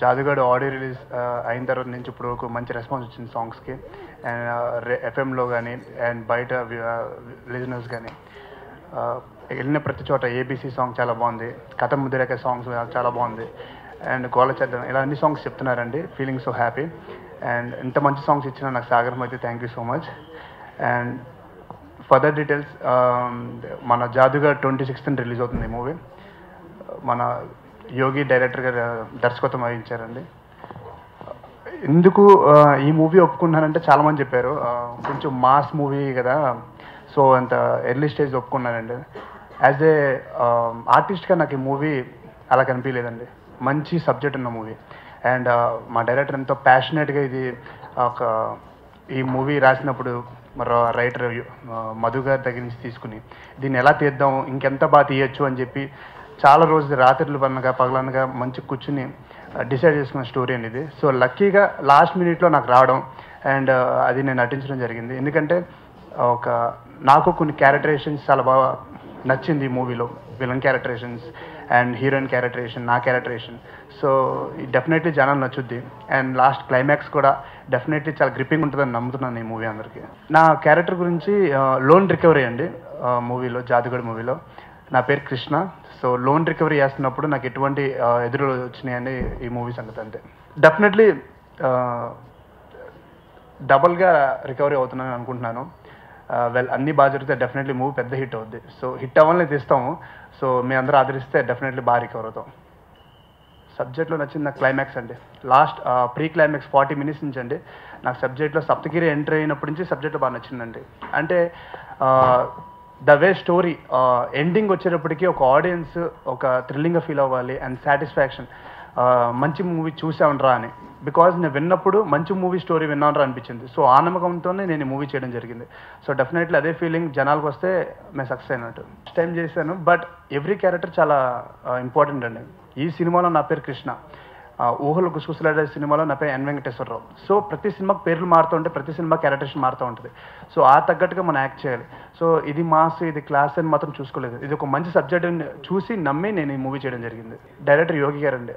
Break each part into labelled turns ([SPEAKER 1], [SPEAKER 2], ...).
[SPEAKER 1] జాదుగాడు audio release అయిన తర్వాత నుంచి ఇప్పుడు వరకు మంచి రెస్పాన్స్ వచ్చింది సాంగ్స్కి. అండ్ ఎఫ్ఎంలో కానీ అండ్ బయట లిజనర్స్ కానీ వెళ్ళిన ప్రతి చోట ఏబీసీ సాంగ్ చాలా బాగుంది. కథ ముదిరేక సాంగ్స్ చాలా బాగుంది. అండ్ గోల చేద్దాం. ఇలా అన్ని సాంగ్స్ చెప్తున్నారండి. ఫీలింగ్ సో హ్యాపీ అండ్ ఇంత మంచి సాంగ్స్ ఇచ్చిన నాకు సాగరం అయితే thank you so much and further details మన జాదుగా ట్వంటీ సిక్స్త్ రిలీజ్ అవుతుంది మూవీ. మన యోగి డైరెక్టర్ గారు దర్శకత్వం వహించారండి. ఎందుకు ఈ మూవీ ఒప్పుకున్నానంటే చాలామంది చెప్పారు. కొంచెం మాస్ మూవీ కదా. సో అంత ఎర్లీ స్టేజ్ ఒప్పుకున్నానండి యాజ్ ఏ ఆర్టిస్ట్గా నాకు ఈ మూవీ అలా కనిపించలేదండి. మంచి సబ్జెక్ట్ ఉన్న మూవీ. అండ్ మా డైరెక్టర్ ఎంతో ప్యాషనెట్గా ఇది ఒక ఈ మూవీ రాసినప్పుడు రైటర్ మధు గారి దగ్గర నుంచి తీసుకుని దీన్ని ఎలా తీద్దాం? ఇంకెంత బాగా తీయచ్చు? అని చెప్పి చాలా రోజులు రాత్రులు పన్నగా పగలనగా మంచి కూర్చుని డిసైడ్ చేసుకున్న స్టోరీ అండి ఇది. సో లక్కీగా లాస్ట్ మినిట్లో నాకు రావడం అండ్ అది నేను నటించడం జరిగింది. ఎందుకంటే ఒక నాకు కొన్ని క్యారెక్టరేషన్స్ చాలా బాగా నచ్చింది ఈ మూవీలో. Villain characterisations and heroine characterisation నా క్యారెక్టరేషన్ సో డెఫినెట్లీ జనాలు నచ్చుద్ది. అండ్ లాస్ట్ క్లైమాక్స్ కూడా డెఫినెట్లీ చాలా గ్రిప్పింగ్ ఉంటుందని నమ్ముతున్నాను ఈ మూవీ అందరికీ. నా క్యారెక్టర్ గురించి లోన్ రికవరీ అండి మూవీలో జాదుగడ్ మూవీలో. నా పేరు కృష్ణ. సో లోన్ రికవరీ చేస్తున్నప్పుడు నాకు ఎటువంటి ఎదురు వచ్చినాయండి ఈ మూవీ సంగతి అంతే. డెఫినెట్లీ డబల్గా రికవరీ అవుతున్నాను అనుకుంటున్నాను. వెల్ అన్ని బాగా జరిగితే డెఫినెట్లీ మూవీ పెద్ద హిట్ అవుద్ది. సో హిట్ అవ్వాలని తీస్తాము. సో మీ అందరూ ఆదరిస్తే డెఫినెట్లీ బాగా రికవర్ అవుతాం. సబ్జెక్ట్లో నచ్చింది నాకు క్లైమాక్స్ అండి. Last pre climax forty minutes నుంచి అండి. నాకు సబ్జెక్ట్లో సప్తగిరి ఎంటర్ అయినప్పటి నుంచి సబ్జెక్ట్లో బాగా నచ్చిందండి. అంటే ద వే స్టోరీ ఎండింగ్ వచ్చేటప్పటికి ఒక ఆడియన్స్ ఒక థ్రిల్లింగ్గా ఫీల్ అవ్వాలి అండ్ సాటిస్ఫాక్షన్ మంచి మూవీ చూసామనరా అని. బికాజ్ నేను విన్నప్పుడు మంచి మూవీ స్టోరీ విన్నానరా అనిపించింది. సో ఆ నమ్మకంతోనే నేను మూవీ చేయడం జరిగింది. సో డెఫినెట్లీ అదే ఫీలింగ్ జనాలకు వస్తే మేము సక్సెస్ అయినట్టు. ఫస్ట్ టైం చేశాను బట్ ఎవ్రీ క్యారెక్టర్ చాలా ఇంపార్టెంట్ అండి. ఈ సినిమాలో నా పేరు కృష్ణ. ఆ, ఊహలు గుసగుసలాడే సినిమాలో నా పేరు ఎన్ వెంకటేశ్వరరావు. సో ప్రతి సినిమాకి పేర్లు మారుతూ ఉంటే ప్రతి సినిమా క్యారెక్టరేషన్ మారుతూ ఉంటుంది. సో ఆ తగ్గట్టుగా మనం యాక్ట్ చేయాలి. సో ఇది మాస్ ఇది క్లాస్ అని మాత్రం చూసుకోలేదు. ఇది ఒక మంచి సబ్జెక్ట్ చూసి నమ్మి నేను ఈ మూవీ చేయడం జరిగింది. డైరెక్టర్ యోగి గారు అండి.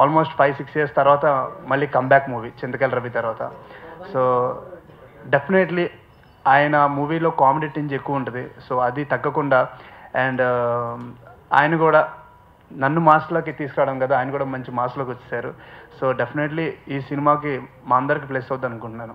[SPEAKER 1] ఆల్మోస్ట్ ఫైవ్ సిక్స్ ఇయర్స్ తర్వాత మళ్ళీ కంబ్యాక్ మూవీ చింతకల్ రవి తర్వాత. సో డెఫినెట్లీ ఆయన మూవీలో కామెడీ టింజ్ ఎక్కువ ఉంటుంది. సో అది తగ్గకుండా అండ్ ఆయన కూడా నన్ను మాస్లోకి తీసుకురావడం కదా ఆయన కూడా మంచి మాస్లోకి వచ్చేసారు. సో డెఫినెట్లీ ఈ సినిమాకి మా అందరికి ప్లేస్ అవుద్ది అనుకుంటున్నాను.